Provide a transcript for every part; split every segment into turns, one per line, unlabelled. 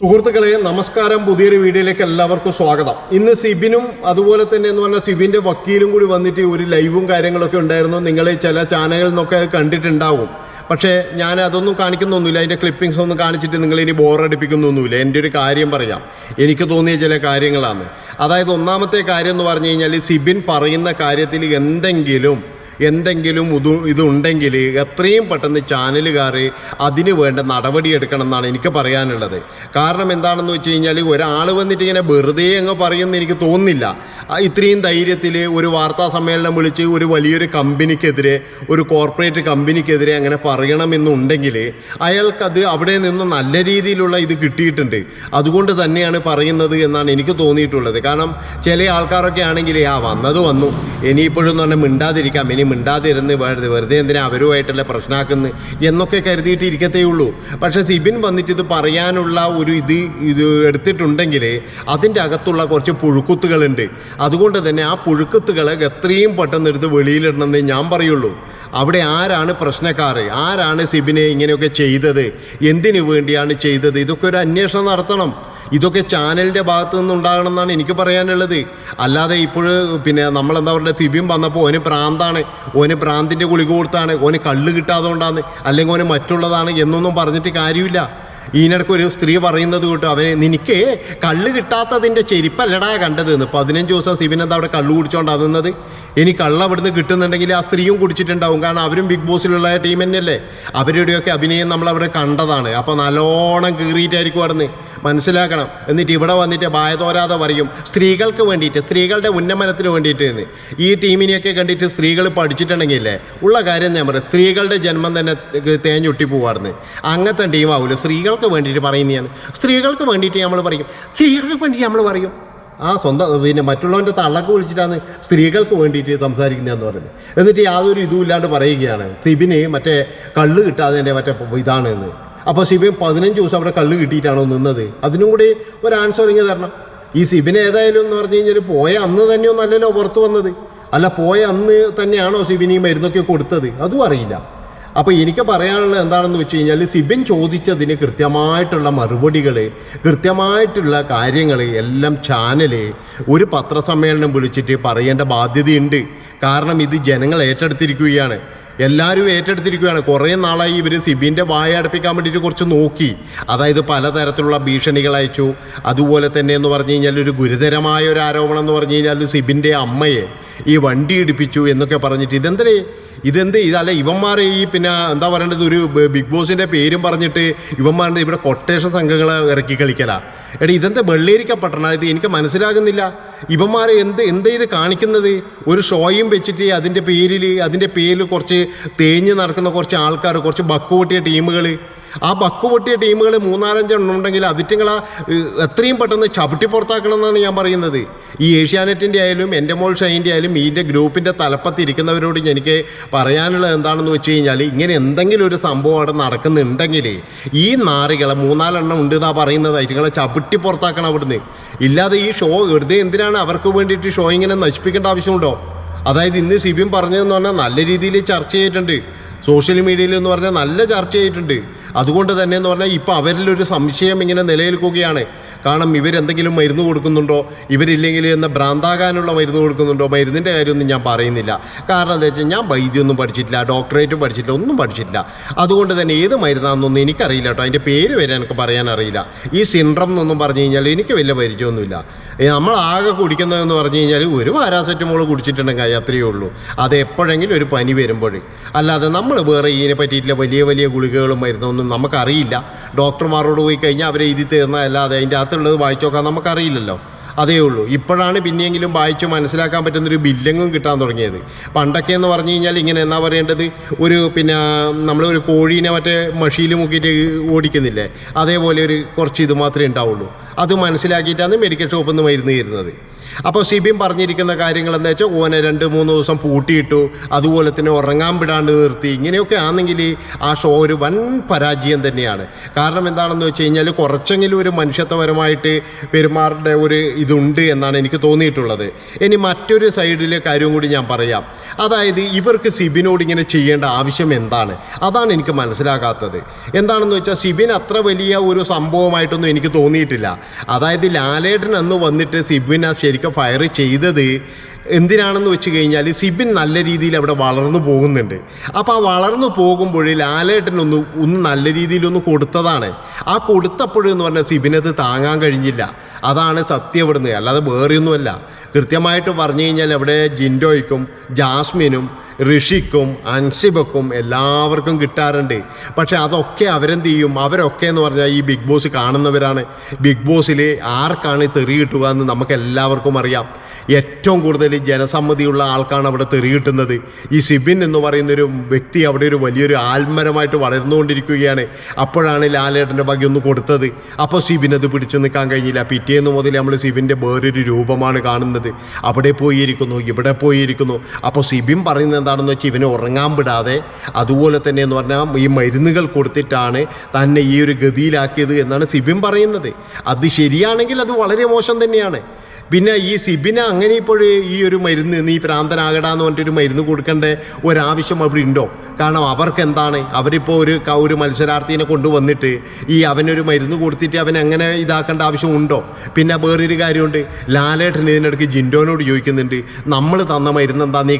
സുഹൃത്തുക്കളെ നമസ്കാരം പുതിയൊരു വീഡിയോയിലേക്ക് എല്ലാവർക്കും സ്വാഗതം ഇന്ന് സിബിനും അതുപോലെ തന്നെ എന്ന് പറഞ്ഞാൽ സിബിന്റെ വക്കീലും കൂടി വന്നിട്ട് ഒരു ലൈവും കാര്യങ്ങളൊക്കെ ഉണ്ടായിരുന്നു നിങ്ങൾ ചില ചാനലുകളിൽ നിന്നൊക്കെ കണ്ടിട്ടുണ്ടാവും പക്ഷേ ഞാൻ അതൊന്നും കാണിക്കുന്നൊന്നുമില്ല അതിൻ്റെ ക്ലിപ്പിങ്സ് ഒന്നും കാണിച്ചിട്ട് നിങ്ങൾ ഇനി ബോറടിപ്പിക്കുന്നൊന്നുമില്ല എൻ്റെ ഒരു കാര്യം പറയാം എനിക്ക് തോന്നിയ ചില കാര്യങ്ങളാണ് അതായത് ഒന്നാമത്തെ കാര്യം എന്ന് പറഞ്ഞു കഴിഞ്ഞാൽ സിബിൻ പറയുന്ന കാര്യത്തിൽ എന്തെങ്കിലും എന്തെങ്കിലും ഇത് ഇതുണ്ടെങ്കിൽ എത്രയും പെട്ടെന്ന് ചാനലുകാർ അതിന് വേണ്ട നടപടിയെടുക്കണം എന്നാണ് എനിക്ക് പറയാനുള്ളത് കാരണം എന്താണെന്ന് വെച്ച് കഴിഞ്ഞാൽ ഒരാൾ വന്നിട്ട് ഇങ്ങനെ വെറുതെ അങ്ങ് പറയുമെന്ന് എനിക്ക് തോന്നുന്നില്ല ഇത്രയും ധൈര്യത്തിൽ ഒരു വാർത്താ സമ്മേളനം വിളിച്ച് ഒരു വലിയൊരു കമ്പനിക്കെതിരെ ഒരു കോർപ്പറേറ്റ് കമ്പനിക്കെതിരെ അങ്ങനെ പറയണമെന്നുണ്ടെങ്കിൽ അയാൾക്കത് അവിടെ നിന്ന് നല്ല രീതിയിലുള്ള ഇത് കിട്ടിയിട്ടുണ്ട് അതുകൊണ്ട് തന്നെയാണ് പറയുന്നത് എന്നാണ് എനിക്ക് തോന്നിയിട്ടുള്ളത് കാരണം ചില ആൾക്കാരൊക്കെ ആണെങ്കിൽ ആ വന്നത് വന്നു ഇനിയിപ്പോഴും എന്ന് പറഞ്ഞാൽ മിണ്ടാതിരിക്കാം ഇനി മിണ്ടാതിരുന്ന് വെറുതെ എന്തിനാ അവരുമായിട്ടല്ല പ്രശ്നമാക്കുന്നത് എന്നൊക്കെ കരുതിയിട്ട് ഇരിക്കത്തേ ഉള്ളൂ പക്ഷേ സിബിൻ വന്നിട്ട് ഇത് പറയാനുള്ള ഒരു ഇത് ഇത് എടുത്തിട്ടുണ്ടെങ്കിൽ അതിൻ്റെ അകത്തുള്ള കുറച്ച് പുഴുക്കുത്തുകളുണ്ട് അതുകൊണ്ട് തന്നെ ആ പുഴുക്കുത്തുകളെ എത്രയും പെട്ടെന്ന് എടുത്ത് വെളിയിലിടണമെന്നേ ഞാൻ പറയുള്ളൂ അവിടെ ആരാണ് പ്രശ്നക്കാർ ആരാണ് സിബിനെ ഇങ്ങനെയൊക്കെ ചെയ്തത് എന്തിനു വേണ്ടിയാണ് ചെയ്തത് ഇതൊക്കെ ഒരു അന്വേഷണം നടത്തണം ഇതൊക്കെ ചാനലിൻ്റെ ഭാഗത്തു നിന്നുണ്ടാകണമെന്നാണ് എനിക്ക് പറയാനുള്ളത് അല്ലാതെ ഇപ്പോൾ പിന്നെ നമ്മളെന്താ പറയുക തിബിയും വന്നപ്പോൾ ഓന് പ്രാന്താണ് ഓന് പ്രാന്തിൻ്റെ ഗുളിക കൊടുത്താണ് ഓന് കള്ള് കിട്ടാതുകൊണ്ടാണ് അല്ലെങ്കിൽ ഓന് മറ്റുള്ളതാണ് എന്നൊന്നും പറഞ്ഞിട്ട് കാര്യമില്ല ഈയിടക്ക് ഒരു സ്ത്രീ പറയുന്നത് കേട്ടോ അവന് നിനക്ക് കള്ള് കിട്ടാത്തതിൻ്റെ ചെരിപ്പല്ലടാ കണ്ടത് എന്ന് പതിനഞ്ച് ദിവസം സിബിൻ എന്താ അവിടെ കള്ള് കുടിച്ചോണ്ട് നിന്നത് ഇനി കള്ള് അവിടുന്ന് കിട്ടുന്നുണ്ടെങ്കിൽ ആ സ്ത്രീയും കുടിച്ചിട്ടുണ്ടാവും കാരണം അവരും ബിഗ് ബോസിലുള്ള ടീം തന്നെയല്ലേ അവരുടെയൊക്കെ അഭിനയം നമ്മൾ അവിടെ കണ്ടതാണ് അപ്പോൾ നല്ലോണം കീറിയിട്ടായിരിക്കും അവിടുന്ന് മനസ്സിലാക്കണം എന്നിട്ട് ഇവിടെ വന്നിട്ട് ബായതോരാതെ പറയും സ്ത്രീകൾക്ക് വേണ്ടിയിട്ട് സ്ത്രീകളുടെ ഉന്നമനത്തിന് വേണ്ടിയിട്ട് എന്ന് ഈ ടീമിനെയൊക്കെ കണ്ടിട്ട് സ്ത്രീകൾ പഠിച്ചിട്ടുണ്ടെങ്കിലേ ഉള്ള കാര്യം ഞാൻ പറയാം സ്ത്രീകളുടെ ജന്മം തന്നെ തേഞ്ഞൊട്ടി പോവാർന്ന് അങ്ങനത്തെ ടീമാവില്ല സ്ത്രീകൾ സ്ത്രീകൾക്ക് വേണ്ടിയിട്ട് പറയുന്നതാണ് സ്ത്രീകൾക്ക് വേണ്ടിയിട്ട് നമ്മൾ പറയും സ്ത്രീകൾക്ക് വേണ്ടിയിട്ട് നമ്മൾ പറയും ആ സ്വന്തം പിന്നെ മറ്റുള്ളവൻ്റെ തള്ളൊക്കെ വിളിച്ചിട്ടാണ് സ്ത്രീകൾക്ക് വേണ്ടിയിട്ട് സംസാരിക്കുന്നതെന്ന് പറയുന്നത് എന്നിട്ട് യാതൊരു ഇതും ഇല്ലാണ്ട് പറയുകയാണ് സിബിന് മറ്റേ കള്ള് കിട്ടാതെ മറ്റേ ഇതാണ് എന്ന് അപ്പോൾ സിബിൻ പതിനഞ്ച് ദിവസം അവിടെ കള്ള് കിട്ടിയിട്ടാണോ നിന്നത് അതിനും കൂടി ഒരു ആൻസർ ഇങ്ങനെ തരണം ഈ സിബിൻ ഏതായാലും എന്ന് പറഞ്ഞു കഴിഞ്ഞാൽ പോയ അന്ന് തന്നെയൊന്നും അല്ലല്ലോ പുറത്തു വന്നത് അല്ല പോയ അന്ന് തന്നെയാണോ സിബിന് ഈ മരുന്നൊക്കെ കൊടുത്തത് അതും അറിയില്ല അപ്പോൾ എനിക്ക് പറയാനുള്ളത് എന്താണെന്ന് വെച്ച് കഴിഞ്ഞാൽ സിബിൻ ചോദിച്ചതിന് കൃത്യമായിട്ടുള്ള മറുപടികൾ കൃത്യമായിട്ടുള്ള കാര്യങ്ങൾ എല്ലാം ചാനൽ ഒരു പത്രസമ്മേളനം വിളിച്ചിട്ട് പറയേണ്ട ബാധ്യതയുണ്ട് കാരണം ഇത് ജനങ്ങൾ ഏറ്റെടുത്തിരിക്കുകയാണ് എല്ലാവരും ഏറ്റെടുത്തിരിക്കുകയാണ് കുറേ നാളായി ഇവർ സിബിൻ്റെ വായ അടപ്പിക്കാൻ വേണ്ടിയിട്ട് കുറച്ച് നോക്കി അതായത് പലതരത്തിലുള്ള ഭീഷണികൾ അയച്ചു അതുപോലെ തന്നെ എന്ന് പറഞ്ഞു കഴിഞ്ഞാൽ ഒരു ഗുരുതരമായ ഒരു ആരോപണം എന്ന് പറഞ്ഞു കഴിഞ്ഞാൽ സിബിൻ്റെ അമ്മയെ ഈ വണ്ടി ഇടിപ്പിച്ചു എന്നൊക്കെ പറഞ്ഞിട്ട് ഇതെന്തരേ ഇതെന്ത് ഇതല്ല ഇവന്മാർ ഈ പിന്നെ എന്താ പറയേണ്ടത് ഒരു ബിഗ് ബോസിൻ്റെ പേരും പറഞ്ഞിട്ട് ഇവന്മാരുടെ ഇവിടെ കൊട്ടേഷൻ സംഘങ്ങളെ ഇറക്കി കളിക്കല എടാ ഇതെന്താ വെള്ളേരിക്കപ്പെട്ടണ ഇത് എനിക്ക് മനസ്സിലാകുന്നില്ല ഇവന്മാർ എന്ത് എന്താ ഇത് കാണിക്കുന്നത് ഒരു ഷോയും വെച്ചിട്ട് അതിൻ്റെ പേരിൽ അതിൻ്റെ പേരിൽ കുറച്ച് തേഞ്ഞ് നടക്കുന്ന കുറച്ച് ആൾക്കാർ കുറച്ച് ബക്കൂട്ടിയ ടീമുകൾ ആ ബക്ക് പൊട്ടിയ ടീമുകൾ മൂന്നാലഞ്ചെണ്ണം ഉണ്ടെങ്കിൽ അതിറ്റിങ്ങളെ എത്രയും പെട്ടെന്ന് ചവിട്ടി പുറത്താക്കണമെന്നാണ് ഞാൻ പറയുന്നത് ഈ ഏഷ്യാനെറ്റിൻ്റെ ആയാലും എൻ്റെ മോൾ ഷൈൻ്റെ ആയാലും ഇതിൻ്റെ ഗ്രൂപ്പിൻ്റെ തലപ്പത്തിരിക്കുന്നവരോട് എനിക്ക് പറയാനുള്ളത് എന്താണെന്ന് വെച്ച് കഴിഞ്ഞാൽ ഇങ്ങനെ എന്തെങ്കിലും ഒരു സംഭവം അവിടെ നടക്കുന്നുണ്ടെങ്കിൽ ഈ നാറികളെ മൂന്നാലെണ്ണം ഉണ്ട് എന്നാ പറയുന്നത് അതിറ്റിങ്ങളെ ചവിട്ടി പുറത്താക്കണം അവിടുന്ന് ഇല്ലാതെ ഈ ഷോ വെറുതെ എന്തിനാണ് അവർക്ക് വേണ്ടിയിട്ട് ഷോ ഇങ്ങനെ നശിപ്പിക്കേണ്ട ആവശ്യമുണ്ടോ അതായത് ഇന്ന് സിബിയും പറഞ്ഞതെന്ന് പറഞ്ഞാൽ നല്ല രീതിയിൽ ചർച്ച ചെയ്തിട്ടുണ്ട് സോഷ്യൽ മീഡിയയിൽ എന്ന് പറഞ്ഞാൽ നല്ല ചർച്ചയായിട്ടുണ്ട് അതുകൊണ്ട് തന്നെ എന്ന് പറഞ്ഞാൽ ഇപ്പോൾ അവരിലൊരു സംശയം ഇങ്ങനെ നിലനിൽക്കുകയാണ് കാരണം ഇവരെന്തെങ്കിലും മരുന്ന് കൊടുക്കുന്നുണ്ടോ ഇവരില്ലെങ്കിൽ എന്ന ഭ്രാന്താകാനുള്ള മരുന്ന് കൊടുക്കുന്നുണ്ടോ മരുന്നിൻ്റെ കാര്യമൊന്നും ഞാൻ പറയുന്നില്ല കാരണം എന്താ വെച്ചാൽ ഞാൻ വൈദ്യമൊന്നും പഠിച്ചിട്ടില്ല ഡോക്ടറേറ്റും പഠിച്ചിട്ടില്ല ഒന്നും പഠിച്ചിട്ടില്ല അതുകൊണ്ട് തന്നെ ഏത് മരുന്നാണെന്നൊന്നും എനിക്കറിയില്ല കേട്ടോ അതിൻ്റെ പേര് വരെ എനിക്ക് പറയാൻ അറിയില്ല ഈ സിൻഡ്രം എന്നൊന്നും പറഞ്ഞു കഴിഞ്ഞാൽ എനിക്ക് വലിയ പരിചയമൊന്നുമില്ല നമ്മൾ ആകെ കുടിക്കുന്നതെന്ന് പറഞ്ഞു കഴിഞ്ഞാൽ ഒരു പാരാസെറ്റമോൾ കുടിച്ചിട്ടുണ്ടെങ്കിൽ അത്രയേ ഉള്ളൂ അത് എപ്പോഴെങ്കിലും ഒരു പനി വരുമ്പോൾ അല്ലാതെ നമ്മൾ നമ്മൾ വേറെ ഇതിനെ പറ്റിയിട്ടുള്ള വലിയ വലിയ ഗുളികകളും മരുന്നൊന്നും നമുക്കറിയില്ല ഡോക്ടർമാരോട് പോയി കഴിഞ്ഞാൽ അവരെ എഴുതി തരുന്ന അതിൻ്റെ അകത്തുള്ളത് വായിച്ചു നോക്കാൻ നമുക്കറിയില്ലല്ലോ അതേ ഉള്ളൂ ഇപ്പോഴാണ് പിന്നെയെങ്കിലും വായിച്ച് മനസ്സിലാക്കാൻ പറ്റുന്നൊരു ബില്ലങ്ങും കിട്ടാൻ തുടങ്ങിയത് പണ്ടൊക്കെ എന്ന് പറഞ്ഞു കഴിഞ്ഞാൽ ഇങ്ങനെ എന്നാ പറയേണ്ടത് ഒരു പിന്നെ നമ്മൾ ഒരു കോഴീനെ മറ്റേ മഷിയിൽ മുക്കിയിട്ട് ഓടിക്കുന്നില്ലേ അതേപോലെ ഒരു കുറച്ച് ഇത് മാത്രമേ ഉണ്ടാവുള്ളൂ അത് മനസ്സിലാക്കിയിട്ടാണ് മെഡിക്കൽ ഷോപ്പിൽ നിന്ന് മരുന്ന് തരുന്നത് അപ്പോൾ സിബിയും പറഞ്ഞിരിക്കുന്ന കാര്യങ്ങൾ എന്താ വെച്ചാൽ ഓനെ രണ്ട് മൂന്ന് ദിവസം പൂട്ടിയിട്ടു അതുപോലെ തന്നെ ഉറങ്ങാൻ വിടാണ്ട് നിർത്തി ഇങ്ങനെയൊക്കെ ആണെങ്കിൽ ആ ഷോ ഒരു വൻ പരാജയം തന്നെയാണ് കാരണം എന്താണെന്ന് വെച്ച് കഴിഞ്ഞാൽ കുറച്ചെങ്കിലും ഒരു മനുഷ്യത്വപരമായിട്ട് പെരുമാറേണ്ട ഒരു ഇതുണ്ട് എന്നാണ് എനിക്ക് തോന്നിയിട്ടുള്ളത് ഇനി മറ്റൊരു സൈഡിലെ കാര്യം കൂടി ഞാൻ പറയാം അതായത് ഇവർക്ക് സിബിനോട് ഇങ്ങനെ ചെയ്യേണ്ട ആവശ്യം എന്താണ് അതാണ് എനിക്ക് മനസ്സിലാകാത്തത് എന്താണെന്ന് വെച്ചാൽ സിബിൻ അത്ര വലിയ ഒരു സംഭവമായിട്ടൊന്നും എനിക്ക് തോന്നിയിട്ടില്ല അതായത് ലാലേട്ടൻ അന്ന് വന്നിട്ട് സിബിൻ ശരിക്കും ഫയർ ചെയ്തത് എന്തിനാണെന്ന് വെച്ച് കഴിഞ്ഞാൽ സിബിൻ നല്ല രീതിയിൽ അവിടെ വളർന്നു പോകുന്നുണ്ട് അപ്പോൾ ആ വളർന്നു പോകുമ്പോൾ ലാലേട്ടനൊന്ന് ഒന്ന് നല്ല രീതിയിലൊന്ന് കൊടുത്തതാണ് ആ കൊടുത്തപ്പോഴെന്ന് പറഞ്ഞാൽ സിബിനത് താങ്ങാൻ കഴിഞ്ഞില്ല അതാണ് സത്യം ഇവിടുന്ന് അല്ലാതെ വേറെയൊന്നുമല്ല കൃത്യമായിട്ട് പറഞ്ഞു കഴിഞ്ഞാൽ അവിടെ ജിൻഡോയ്ക്കും ജാസ്മിനും ഋഷിക്കും അൻസിബക്കും എല്ലാവർക്കും കിട്ടാറുണ്ട് പക്ഷെ അതൊക്കെ അവരെന്ത് ചെയ്യും അവരൊക്കെ എന്ന് പറഞ്ഞാൽ ഈ ബിഗ് ബോസ് കാണുന്നവരാണ് ബിഗ് ബോസിൽ ആർക്കാണ് തെറി കിട്ടുക എന്ന് നമുക്ക് എല്ലാവർക്കും അറിയാം ഏറ്റവും കൂടുതൽ ജനസമ്മതിയുള്ള ആൾക്കാണ് അവിടെ തെറി കിട്ടുന്നത് ഈ സിബിൻ എന്ന് പറയുന്നൊരു വ്യക്തി അവിടെ ഒരു വലിയൊരു ആൽമരമായിട്ട് വളർന്നുകൊണ്ടിരിക്കുകയാണ് അപ്പോഴാണ് ലാലേട്ടൻ്റെ ഭാഗ്യം ഒന്ന് കൊടുത്തത് അപ്പോൾ സിബിൻ അത് പിടിച്ചു നിൽക്കാൻ കഴിഞ്ഞില്ല പിറ്റേന്ന് മുതൽ നമ്മൾ സിബിൻ്റെ വേറൊരു രൂപമാണ് കാണുന്നത് അവിടെ പോയിരിക്കുന്നു ഇവിടെ പോയിരിക്കുന്നു അപ്പോൾ സിബിൻ പറയുന്നത് എന്താണെന്ന് വെച്ചാൽ ഇവനെ ഉറങ്ങാൻ വിടാതെ അതുപോലെ തന്നെ എന്ന് പറഞ്ഞാൽ ഈ മരുന്നുകൾ കൊടുത്തിട്ടാണ് തന്നെ ഈ ഒരു ഗതിയിലാക്കിയത് എന്നാണ് സിബിം പറയുന്നത് അത് ശരിയാണെങ്കിൽ അത് വളരെ മോശം തന്നെയാണ് പിന്നെ ഈ സിബിന് അങ്ങനെ ഇപ്പോൾ ഈ ഒരു മരുന്ന് നീ പ്രാന്തനാകടാന്ന് പറഞ്ഞിട്ടൊരു മരുന്ന് കൊടുക്കേണ്ട ഒരാവശ്യം അവിടെ ഉണ്ടോ കാരണം അവർക്ക് എന്താണ് അവരിപ്പോൾ ഒരു ഒരു മത്സരാർത്ഥിനെ കൊണ്ടുവന്നിട്ട് ഈ അവനൊരു മരുന്ന് കൊടുത്തിട്ട് അവൻ അങ്ങനെ ഇതാക്കേണ്ട ആവശ്യം ഉണ്ടോ പിന്നെ വേറൊരു കാര്യമുണ്ട് ലാലേട്ടൻ ഇതിനിടയ്ക്ക് ജിൻഡോനോട് ചോദിക്കുന്നുണ്ട് നമ്മൾ തന്ന മരുന്ന് എന്താ നീ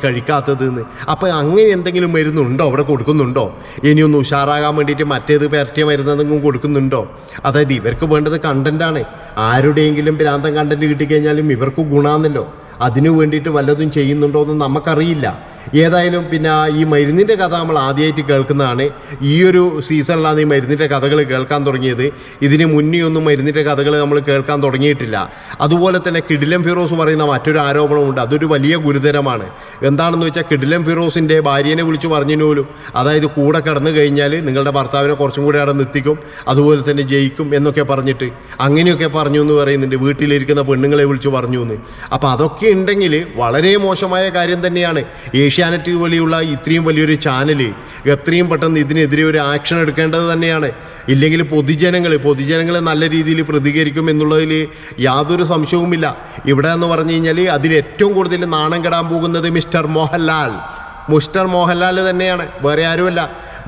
എന്ന് അപ്പോൾ അങ്ങനെ എന്തെങ്കിലും മരുന്നുണ്ടോ അവിടെ കൊടുക്കുന്നുണ്ടോ ഇനിയൊന്ന് ഉഷാറാകാൻ വേണ്ടിയിട്ട് മറ്റേത് പെരട്ടിയ മരുന്ന് എന്തെങ്കിലും കൊടുക്കുന്നുണ്ടോ അതായത് ഇവർക്ക് വേണ്ടത് കണ്ടൻ്റാണ് ആരുടെയെങ്കിലും ഭ്രാന്തം കണ്ടൻറ്റ് കിട്ടിക്കഴിഞ്ഞാൽ എന്തായാലും ഇവർക്ക് ഗുണാന്നല്ലോ അതിനു വേണ്ടിയിട്ട് വല്ലതും ചെയ്യുന്നുണ്ടോ എന്ന് നമുക്കറിയില്ല ഏതായാലും പിന്നെ ഈ മരുന്നിൻ്റെ കഥ നമ്മൾ ആദ്യമായിട്ട് കേൾക്കുന്നതാണ് ഈ ഒരു സീസണിലാണ് ഈ മരുന്നിൻ്റെ കഥകൾ കേൾക്കാൻ തുടങ്ങിയത് ഇതിന് മുന്നേ ഒന്നും മരുന്നിൻ്റെ കഥകൾ നമ്മൾ കേൾക്കാൻ തുടങ്ങിയിട്ടില്ല അതുപോലെ തന്നെ കിഡിലം ഫിറോസ് പറയുന്ന മറ്റൊരു ആരോപണമുണ്ട് അതൊരു വലിയ ഗുരുതരമാണ് എന്താണെന്ന് വെച്ചാൽ കിഡിലം ഫിറോസിൻ്റെ ഭാര്യനെ വിളിച്ച് പറഞ്ഞു പോലും അതായത് കൂടെ കടന്നു കഴിഞ്ഞാൽ നിങ്ങളുടെ ഭർത്താവിനെ കുറച്ചും കൂടി അവിടെ നിർത്തിക്കും അതുപോലെ തന്നെ ജയിക്കും എന്നൊക്കെ പറഞ്ഞിട്ട് അങ്ങനെയൊക്കെ പറഞ്ഞു എന്ന് പറയുന്നുണ്ട് വീട്ടിലിരിക്കുന്ന പെണ്ണുങ്ങളെ വിളിച്ച് പറഞ്ഞു എന്ന് അപ്പോൾ അതൊക്കെ ഉണ്ടെങ്കിൽ വളരെ മോശമായ കാര്യം തന്നെയാണ് ഏഷ്യാനെറ്റ് പോലെയുള്ള ഇത്രയും വലിയൊരു ചാനൽ എത്രയും പെട്ടെന്ന് ഇതിനെതിരെ ഒരു ആക്ഷൻ എടുക്കേണ്ടത് തന്നെയാണ് ഇല്ലെങ്കിൽ പൊതുജനങ്ങൾ പൊതുജനങ്ങൾ നല്ല രീതിയിൽ പ്രതികരിക്കും എന്നുള്ളതിൽ യാതൊരു സംശയവുമില്ല ഇവിടെ എന്ന് പറഞ്ഞു കഴിഞ്ഞാൽ അതിൽ ഏറ്റവും കൂടുതൽ നാണം കെടാൻ പോകുന്നത് മിസ്റ്റർ മോഹൻലാൽ മുഷ്ടർ മോഹൻലാൽ തന്നെയാണ് വേറെ ആരുമല്ല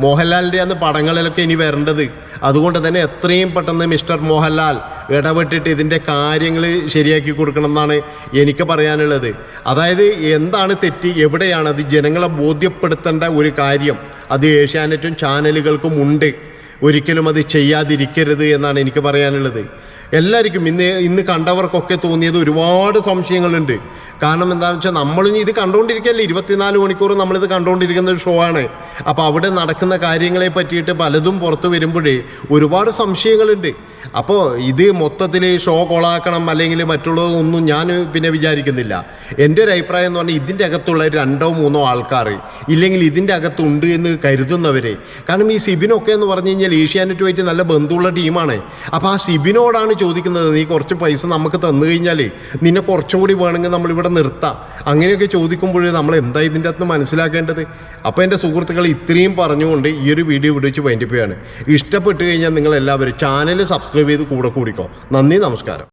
മോഹൻലാലിൻ്റെ അന്ന് പടങ്ങളിലൊക്കെ ഇനി വരേണ്ടത് അതുകൊണ്ട് തന്നെ എത്രയും പെട്ടെന്ന് മിസ്റ്റർ മോഹൻലാൽ ഇടപെട്ടിട്ട് ഇതിൻ്റെ കാര്യങ്ങൾ ശരിയാക്കി കൊടുക്കണം എന്നാണ് എനിക്ക് പറയാനുള്ളത് അതായത് എന്താണ് തെറ്റ് എവിടെയാണ് അത് ജനങ്ങളെ ബോധ്യപ്പെടുത്തേണ്ട ഒരു കാര്യം അത് ഏഷ്യാനെറ്റും ചാനലുകൾക്കും ഉണ്ട് ഒരിക്കലും അത് ചെയ്യാതിരിക്കരുത് എന്നാണ് എനിക്ക് പറയാനുള്ളത് എല്ലാവർക്കും ഇന്ന് ഇന്ന് കണ്ടവർക്കൊക്കെ തോന്നിയത് ഒരുപാട് സംശയങ്ങളുണ്ട് കാരണം എന്താണെന്ന് വെച്ചാൽ നമ്മളും ഇത് കണ്ടുകൊണ്ടിരിക്കുകയല്ലേ ഇരുപത്തിനാല് മണിക്കൂർ നമ്മളിത് കണ്ടുകൊണ്ടിരിക്കുന്ന ഒരു ഷോ ആണ് അപ്പോൾ അവിടെ നടക്കുന്ന കാര്യങ്ങളെ പറ്റിയിട്ട് പലതും പുറത്തു വരുമ്പോഴേ ഒരുപാട് സംശയങ്ങളുണ്ട് അപ്പോൾ ഇത് മൊത്തത്തിൽ ഷോ കൊളാക്കണം അല്ലെങ്കിൽ മറ്റുള്ളതൊന്നും ഞാൻ പിന്നെ വിചാരിക്കുന്നില്ല എൻ്റെ ഒരു അഭിപ്രായം എന്ന് പറഞ്ഞാൽ ഇതിൻ്റെ അകത്തുള്ള രണ്ടോ മൂന്നോ ആൾക്കാർ ഇല്ലെങ്കിൽ ഇതിൻ്റെ അകത്തുണ്ട് എന്ന് കരുതുന്നവരെ കാരണം ഈ സിബിനൊക്കെ എന്ന് പറഞ്ഞു കഴിഞ്ഞാൽ വെച്ചാൽ ഏഷ്യാനെറ്റുമായിട്ട് നല്ല ബന്ധമുള്ള ടീമാണ് അപ്പോൾ ആ സിബിനോടാണ് ചോദിക്കുന്നത് നീ കുറച്ച് പൈസ നമുക്ക് തന്നു കഴിഞ്ഞാൽ നിന്നെ കുറച്ചും കൂടി വേണമെങ്കിൽ നമ്മളിവിടെ നിർത്താം അങ്ങനെയൊക്കെ ചോദിക്കുമ്പോഴേ നമ്മൾ എന്താ ഇതിൻ്റെ അകത്ത് മനസ്സിലാക്കേണ്ടത് അപ്പോൾ എൻ്റെ സുഹൃത്തുക്കൾ ഇത്രയും പറഞ്ഞുകൊണ്ട് ഈ ഒരു വീഡിയോ വിടുവെച്ച് വൈൻഡിപ്പോയാണ് ഇഷ്ടപ്പെട്ട് കഴിഞ്ഞാൽ നിങ്ങൾ എല്ലാവരും ചാനൽ സബ്സ്ക്രൈബ് ചെയ്ത് കൂടെ കൂടിക്കോ നന്ദി നമസ്കാരം